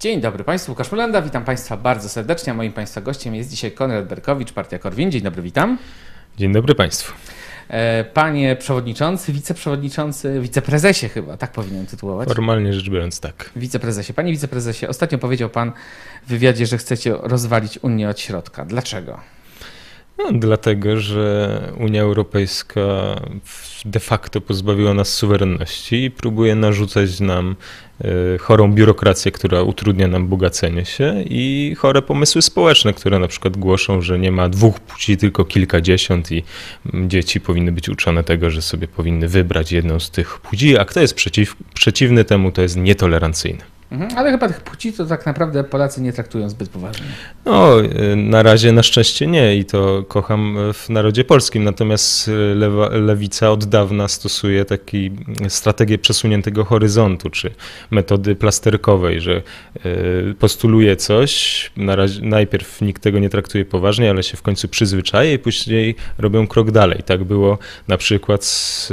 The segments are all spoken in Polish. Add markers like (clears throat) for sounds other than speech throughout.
Dzień dobry Państwu, Łukasz witam Państwa bardzo serdecznie. Moim Państwa gościem jest dzisiaj Konrad Berkowicz, Partia Korwin. Dzień dobry, witam. Dzień dobry Państwu. E, panie przewodniczący, wiceprzewodniczący, wiceprezesie chyba, tak powinien tytułować. Formalnie rzecz biorąc, tak. Wiceprezesie. Panie wiceprezesie, ostatnio powiedział Pan w wywiadzie, że chcecie rozwalić Unię od środka. Dlaczego? No, dlatego, że Unia Europejska de facto pozbawiła nas suwerenności i próbuje narzucać nam e, chorą biurokrację, która utrudnia nam bogacenie się i chore pomysły społeczne, które na przykład głoszą, że nie ma dwóch płci, tylko kilkadziesiąt i dzieci powinny być uczone tego, że sobie powinny wybrać jedną z tych płci, a kto jest przeciw, przeciwny temu, to jest nietolerancyjny. Mhm, ale chyba tych płci to tak naprawdę Polacy nie traktują zbyt poważnie. No, y, na razie na szczęście nie i to kocham w narodzie polskim. Natomiast y, lewa, lewica od dawna stosuje taki strategię przesuniętego horyzontu, czy metody plasterkowej, że y, postuluje coś, na razie, najpierw nikt tego nie traktuje poważnie, ale się w końcu przyzwyczaje i później robią krok dalej. Tak było na przykład z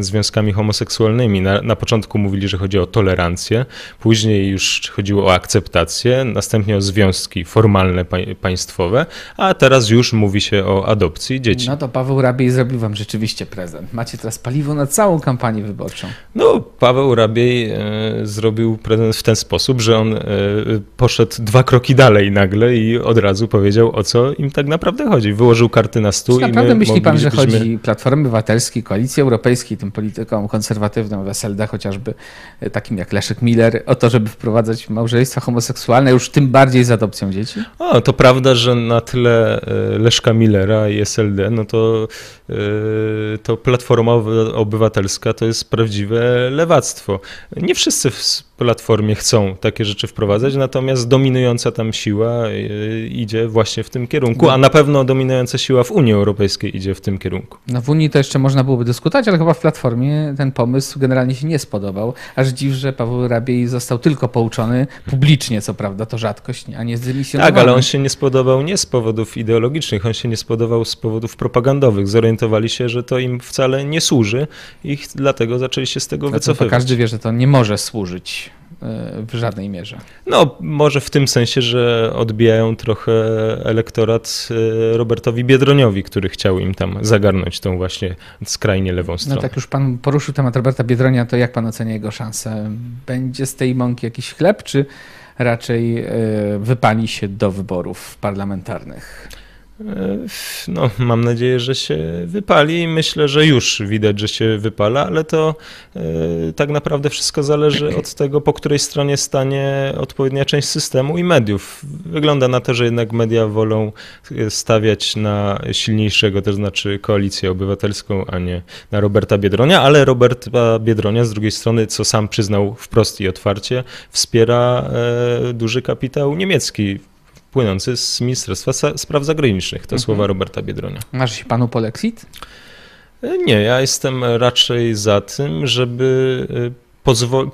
związkami homoseksualnymi. Na, na początku mówili, że chodzi o tolerancję, Później już chodziło o akceptację, następnie o związki formalne państwowe, a teraz już mówi się o adopcji dzieci. No to Paweł Rabiej zrobił wam rzeczywiście prezent. Macie teraz paliwo na całą kampanię wyborczą. No, Paweł Rabiej e, zrobił prezent w ten sposób, że on e, poszedł dwa kroki dalej nagle i od razu powiedział, o co im tak naprawdę chodzi. Wyłożył karty na stół. Czy naprawdę myśli pan, że chodzi Platformy Obywatelskiej, Koalicji Europejskiej, tym politykom konserwatywnym w SLD chociażby, e, takim jak Leszek Miller, o to, żeby wprowadzać małżeństwa homoseksualne, już tym bardziej z adopcją dzieci? O, to prawda, że na tyle e, Leszka Millera i SLD, no to, e, to Platforma Obywatelska to jest prawdziwe lewactwo. Nie wszyscy w Platformie chcą takie rzeczy wprowadzać, natomiast dominująca tam siła e, idzie właśnie w tym kierunku, a na pewno dominująca siła w Unii Europejskiej idzie w tym kierunku. No w Unii to jeszcze można byłoby dyskutować, ale chyba w Platformie ten pomysł generalnie się nie spodobał. Aż dziw, że Paweł Rabiej został tylko pouczony publicznie, co prawda, to rzadkość, a nie zdymisjonowany. Tak, ale on się nie spodobał nie z powodów ideologicznych, on się nie spodobał z powodów propagandowych. Zorientowali się, że to im wcale nie służy i dlatego zaczęli się z tego wycofywać. To każdy wie, że to nie może służyć w żadnej mierze. No, może w tym sensie, że odbijają trochę elektorat e, Robertowi Biedroniowi, który chciał im tam zagarnąć tą właśnie skrajnie lewą no stronę. No tak już pan poruszył temat Roberta Biedronia, to jak pan ocenia jego szanse? Będzie z tej mąki jakiś chleb, czy raczej e, wypali się do wyborów parlamentarnych? No, mam nadzieję, że się wypali i myślę, że już widać, że się wypala, ale to e, tak naprawdę wszystko zależy (clears throat) od tego, po której stronie stanie odpowiednia część systemu i mediów. Wygląda na to, że jednak media wolą stawiać na silniejszego, to znaczy koalicję obywatelską, a nie na Roberta Biedronia, ale Roberta Biedronia z drugiej strony, co sam przyznał wprost i otwarcie, wspiera e, duży kapitał niemiecki płynący z Ministerstwa Spraw Zagranicznych. To mhm. słowa Roberta Biedronia. Masz się panu polexit? Nie, ja jestem raczej za tym, żeby y,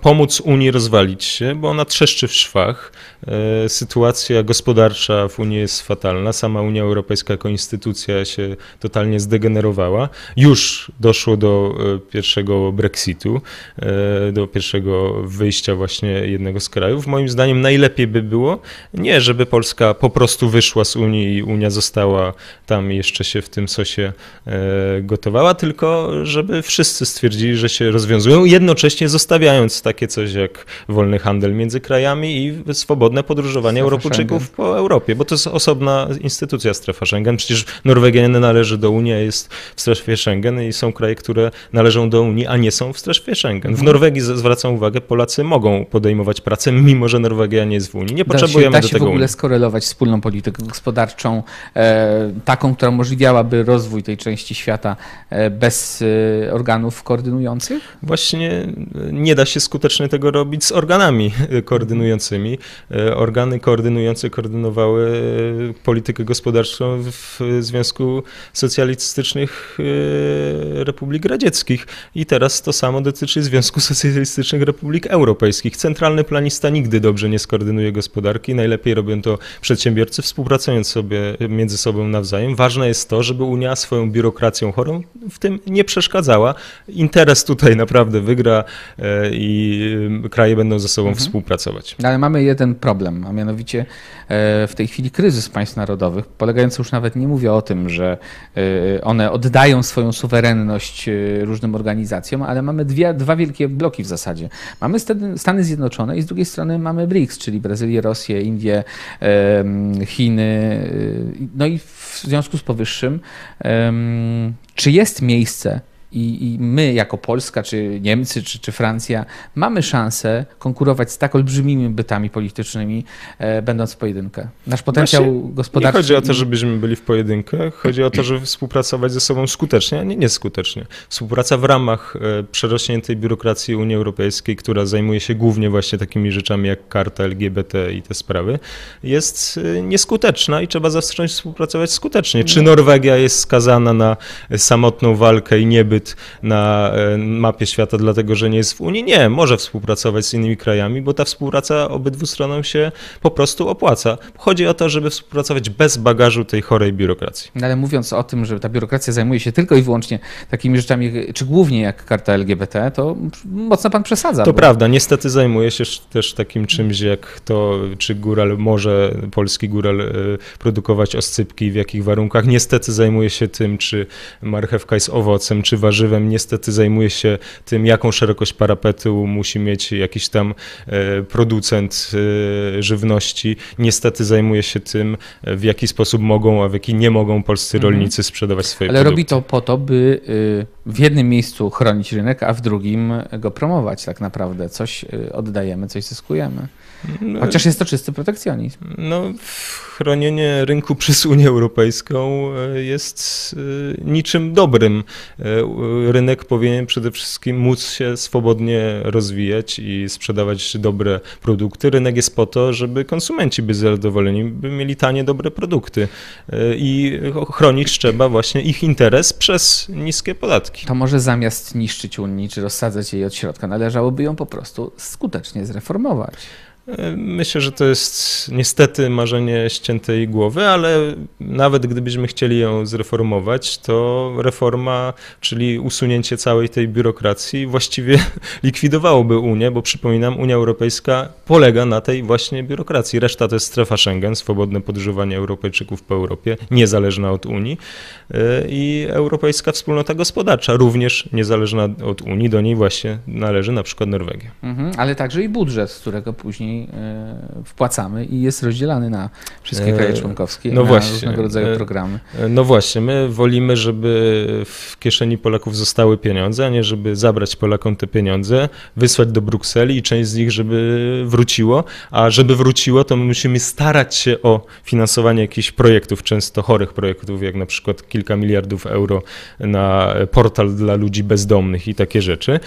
pomóc Unii rozwalić się, bo ona trzeszczy w szwach. E, sytuacja gospodarcza w Unii jest fatalna. Sama Unia Europejska jako instytucja się totalnie zdegenerowała. Już doszło do e, pierwszego Brexitu, e, do pierwszego wyjścia właśnie jednego z krajów. Moim zdaniem najlepiej by było nie, żeby Polska po prostu wyszła z Unii i Unia została tam jeszcze się w tym sosie gotowała, tylko żeby wszyscy stwierdzili, że się rozwiązują, jednocześnie zostawiając umożliwiając takie coś jak wolny handel między krajami i swobodne podróżowanie strefa Europejczyków Schengen. po Europie, bo to jest osobna instytucja strefa Schengen. Przecież Norwegia nie należy do Unii, a jest w strefie Schengen i są kraje, które należą do Unii, a nie są w strefie Schengen. W mhm. Norwegii zwracam uwagę, Polacy mogą podejmować pracę, mimo że Norwegia nie jest w Unii. Nie potrzebujemy da się, da się w ogóle skorelować wspólną politykę gospodarczą, e, taką, która umożliwiałaby rozwój tej części świata e, bez e, organów koordynujących? Właśnie nie nie da się skutecznie tego robić z organami (laughs) koordynującymi. E, organy koordynujące koordynowały e, politykę gospodarczą w Związku Socjalistycznych e, Republik Radzieckich i teraz to samo dotyczy Związku Socjalistycznych Republik Europejskich. Centralny planista nigdy dobrze nie skoordynuje gospodarki, najlepiej robią to przedsiębiorcy współpracując sobie między sobą nawzajem. Ważne jest to, żeby Unia swoją biurokracją chorą w tym nie przeszkadzała. Interes tutaj naprawdę wygra i kraje będą ze sobą mhm. współpracować. Ale mamy jeden problem, a mianowicie w tej chwili kryzys państw narodowych, polegający już nawet nie mówię o tym, że one oddają swoją suwerenność różnym organizacjom, ale mamy dwie, dwa wielkie bloki w zasadzie. Mamy Stany Zjednoczone i z drugiej strony mamy BRICS, czyli Brazylię, Rosję, Indię, Chiny. No i w związku z powyższym, czy jest miejsce i, I, my, jako Polska, czy Niemcy, czy, czy Francja, mamy szansę konkurować z tak olbrzymimi bytami politycznymi, e, będąc w pojedynkę. Nasz potencjał Właśnie gospodarczy. Nie chodzi o to, żebyśmy byli w pojedynkę, chodzi o to, żeby współpracować ze sobą skutecznie, a nie nieskutecznie. Współpraca w ramach e, przerośniętej biurokracji Unii Europejskiej, która zajmuje się głównie właśnie takimi rzeczami jak karta LGBT i te sprawy, jest e, nieskuteczna i trzeba zacząć współpracować skutecznie. Czy Norwegia jest skazana na samotną walkę i niebyt na e, mapie świata, dlatego że nie jest w Unii. Nie, może współpracować z innymi krajami, bo ta współpraca obydwu stronom się po prostu opłaca. Chodzi o to, żeby współpracować bez bagażu tej chorej biurokracji. No ale mówiąc o tym, że ta biurokracja zajmuje się tylko i wyłącznie takimi rzeczami, czy głównie jak karta LGBT, to mocno pan przesadza. To bo... prawda, niestety zajmuje się też takim czymś, jak to, czy góral może, polski góral e, produkować oscypki, w jakich warunkach. Niestety zajmuje się tym, czy marchewka jest owocem, czy warzywem warzywem niestety zajmuje się tym, jaką szerokość parapetu musi mieć jakiś tam e, producent e, żywności. Niestety zajmuje się tym, w jaki sposób mogą, a w jaki nie mogą polscy mhm. rolnicy sprzedawać swoje Ale produkty. robi to po to, by y, w jednym miejscu chronić rynek, a w drugim go promować tak naprawdę. Coś y, oddajemy, coś zyskujemy. No, Chociaż jest to czysty protekcjonizm. No, chronienie rynku (laughs) przez Unię Europejską e, jest e, niczym dobrym. E, rynek powinien przede wszystkim móc się swobodnie rozwijać i sprzedawać dobre produkty. Rynek jest po to, żeby konsumenci byli zadowoleni, by mieli tanie, dobre produkty i chronić trzeba właśnie ich interes przez niskie podatki. To może zamiast niszczyć Unii czy rozsadzać jej od środka, należałoby ją po prostu skutecznie zreformować. Myślę, że to jest niestety marzenie ściętej głowy, ale nawet gdybyśmy chcieli ją zreformować, to reforma, czyli usunięcie całej tej biurokracji, właściwie (laughs) likwidowałoby Unię, bo przypominam, Unia Europejska polega na tej właśnie biurokracji. Reszta to jest strefa Schengen, swobodne podróżowanie Europejczyków po Europie, niezależna od Unii y, i Europejska Wspólnota Gospodarcza, również niezależna od Unii, do niej właśnie należy na przykład Norwegia. Mhm, ale także i budżet, z którego później E, wpłacamy i jest rozdzielany na wszystkie kraje e, członkowskie no na właśnie, różnego rodzaju e, programy. No właśnie, my wolimy, żeby w kieszeni Polaków zostały pieniądze, a nie żeby zabrać Polakom te pieniądze, wysłać do Brukseli i część z nich, żeby wróciło, a żeby wróciło, to my musimy starać się o finansowanie jakichś projektów, często chorych projektów, jak na przykład kilka miliardów euro na portal dla ludzi bezdomnych i takie rzeczy.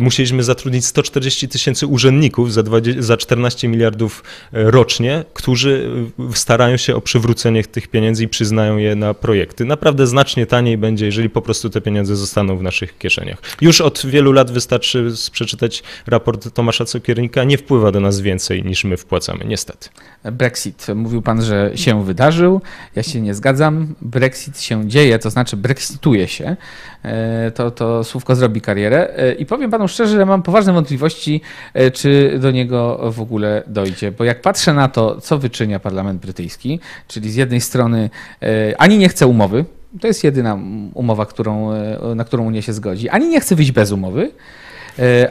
Musieliśmy zatrudnić 140 tysięcy urzędników za, 20, za 14 15 miliardów e, rocznie, którzy e, starają się o przywrócenie tych pieniędzy i przyznają je na projekty. Naprawdę znacznie taniej będzie, jeżeli po prostu te pieniądze zostaną w naszych kieszeniach. Już od wielu lat wystarczy przeczytać raport Tomasza Cukiernika, nie wpływa do nas więcej niż my wpłacamy, niestety. Brexit. Mówił pan, że się wydarzył. Ja się nie zgadzam. Brexit się dzieje, to znaczy brexituje się. E, to, to słówko zrobi karierę. I powiem panu szczerze, że mam poważne wątpliwości, czy do niego w ogóle ogóle dojdzie. Bo jak patrzę na to, co wyczynia parlament brytyjski, czyli z jednej strony e, ani nie chce umowy, to jest jedyna umowa, którą, e, na którą Unia się zgodzi, ani nie chce wyjść bez umowy,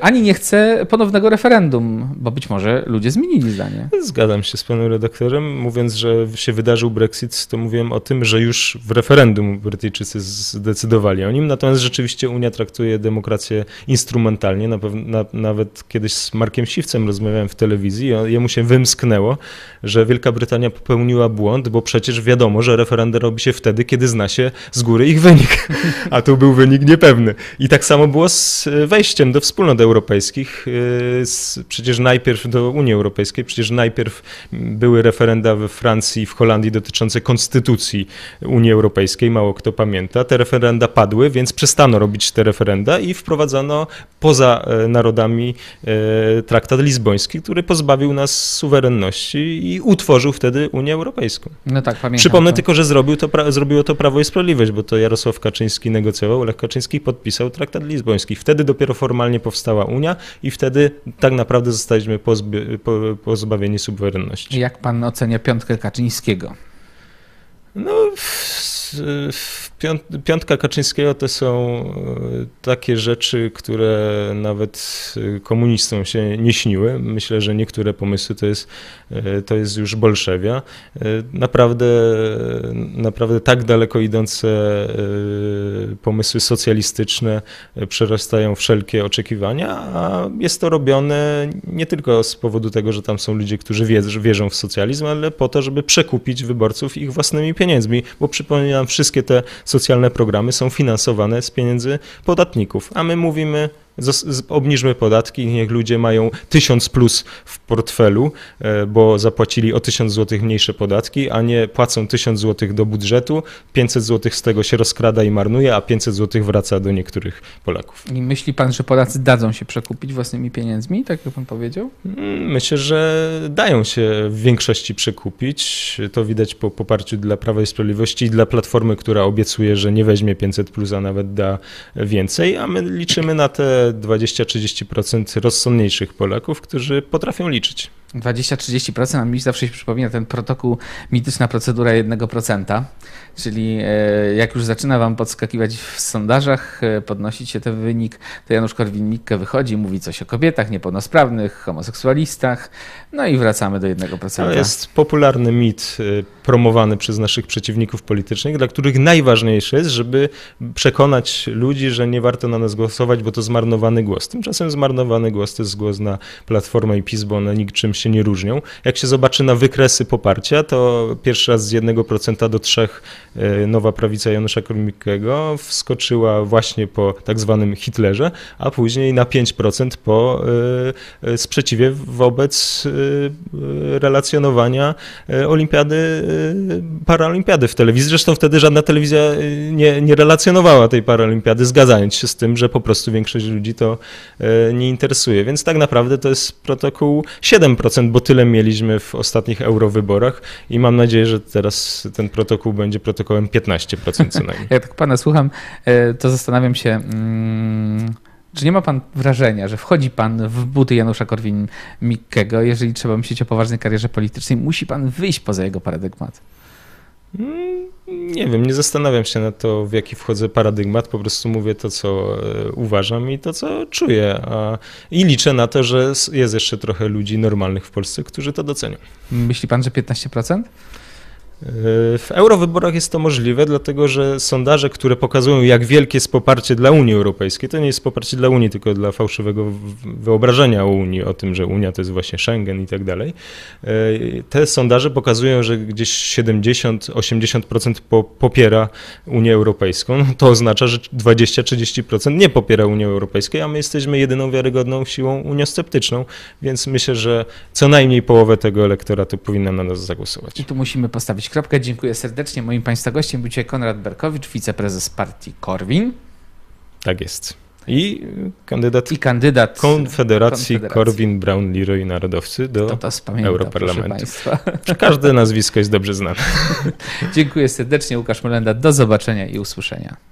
ani nie chce ponownego referendum, bo być może ludzie zmienili zdanie. Zgadzam się z panem redaktorem. Mówiąc, że się wydarzył Brexit, to mówiłem o tym, że już w referendum Brytyjczycy zdecydowali o nim. Natomiast rzeczywiście Unia traktuje demokrację instrumentalnie. Na na, nawet kiedyś z Markiem Siwcem rozmawiałem w telewizji, a jemu się wymsknęło, że Wielka Brytania popełniła błąd, bo przecież wiadomo, że referendum robi się wtedy, kiedy zna się z góry ich wynik. (laughs) A tu był wynik niepewny. I tak samo było z wejściem do wspólnoty wspólnot europejskich, y, przecież najpierw do Unii Europejskiej, przecież najpierw były referenda we Francji i w Holandii dotyczące konstytucji Unii Europejskiej, mało kto pamięta. Te referenda padły, więc przestano robić te referenda i wprowadzono poza e, narodami e, traktat lizboński, który pozbawił nas suwerenności i utworzył wtedy Unię Europejską. No tak, pamiętam. Przypomnę to. tylko, że zrobił to, zrobiło to Prawo i Sprawiedliwość, bo to Jarosław Kaczyński negocjował, Lech Kaczyński podpisał traktat lizboński. Wtedy dopiero formalnie powstała Unia i wtedy tak naprawdę zostaliśmy pozbawieni suwerenności. Jak pan ocenia piątkę Kaczyńskiego? No, piątka Kaczyńskiego to są e, takie rzeczy, które nawet e, komunistom się nie śniły. Myślę, że niektóre pomysły to jest, e, to jest już Bolszewia. Naprawdę, naprawdę tak daleko idące pomysły socjalistyczne przerastają wszelkie oczekiwania, a jest to robione nie tylko z powodu tego, że tam są ludzie, którzy wierzą w socjalizm, ale po to, żeby przekupić wyborców ich własnymi pieniędzmi, bo przypominam, wszystkie te socjalne programy są finansowane z pieniędzy podatników, a my mówimy obniżmy podatki, niech ludzie mają 1000 plus w portfelu, e, bo zapłacili o 1000 zł mniejsze podatki, a nie płacą 1000 zł do budżetu, 500 zł z tego się rozkrada i marnuje, a 500 zł wraca do niektórych Polaków. I myśli pan, że Polacy dadzą się przekupić własnymi pieniędzmi, tak jak pan powiedział? Mm, myślę, że dają się w większości przekupić. To widać po poparciu dla Prawa i Sprawiedliwości i dla Platformy, która obiecuje, że nie weźmie 500 plus, a nawet da więcej, a my liczymy na te 20-30% rozsądniejszych Polaków, którzy potrafią liczyć. 20-30%, a mi zawsze się przypomina ten protokół, mityczna procedura 1%, czyli e, jak już zaczyna wam podskakiwać w sondażach, e, podnosić się ten wynik, to Janusz Korwin-Mikke wychodzi, mówi coś o kobietach niepełnosprawnych, homoseksualistach, no i wracamy do 1%. To jest popularny mit e, promowany przez naszych przeciwników politycznych, dla których najważniejsze jest, żeby przekonać ludzi, że nie warto na nas głosować, bo to zmarnowany głos. Tymczasem zmarnowany głos to jest głos na Platformę i PiS, bo one niczym nie różnią. Jak się zobaczy na wykresy poparcia, to pierwszy raz z 1% do 3% e, nowa prawica Janusza Korwin-Mikkego wskoczyła właśnie po tak zwanym Hitlerze, a później na 5% po e, e, sprzeciwie wobec relacjonowania olimpiady, paraolimpiady w telewizji. Zresztą wtedy żadna telewizja nie, nie relacjonowała tej paraolimpiady, zgadzając się z tym, że po prostu większość ludzi to nie interesuje. Więc tak naprawdę to jest protokół 7%, bo tyle mieliśmy w ostatnich eurowyborach i mam nadzieję, że teraz ten protokół będzie protokołem 15% co najmniej. (laughs) Jak tak pana słucham, e, to zastanawiam się, mm, czy nie ma pan wrażenia, że wchodzi pan w buty Janusza Korwin-Mikkego, jeżeli trzeba myśleć o poważnej karierze politycznej, musi pan wyjść poza jego paradygmat? Nie wiem, nie zastanawiam się na to, w jaki wchodzę paradygmat, po prostu mówię to, co e, uważam i to, co czuję. A, I liczę na to, że jest jeszcze trochę ludzi normalnych w Polsce, którzy to docenią. Myśli pan, że 15%? W eurowyborach jest to możliwe, dlatego że sondaże, które pokazują, jak wielkie jest poparcie dla Unii Europejskiej, to nie jest poparcie dla Unii, tylko dla fałszywego wyobrażenia o Unii, o tym, że Unia to jest właśnie Schengen i tak dalej. E, te sondaże pokazują, że gdzieś 70-80% popiera Unię Europejską. No to oznacza, że 20-30% nie popiera Unii Europejskiej, a my jesteśmy jedyną wiarygodną siłą uniosceptyczną, więc myślę, że co najmniej połowę tego elektoratu powinna na nas zagłosować. I tu musimy postawić kropkę. Dziękuję serdecznie. Moim Państwa gościem był dzisiaj Konrad Berkowicz, wiceprezes partii Korwin. Tak jest. I kandydat, I kandydat Konfederacji, Konfederacji. Korwin, Brown, Leroy Narodowcy do to to spamięta, Europarlamentu. Każde nazwisko jest dobrze znane. (laughs) Dziękuję serdecznie. Łukasz Molenda. Do zobaczenia i usłyszenia.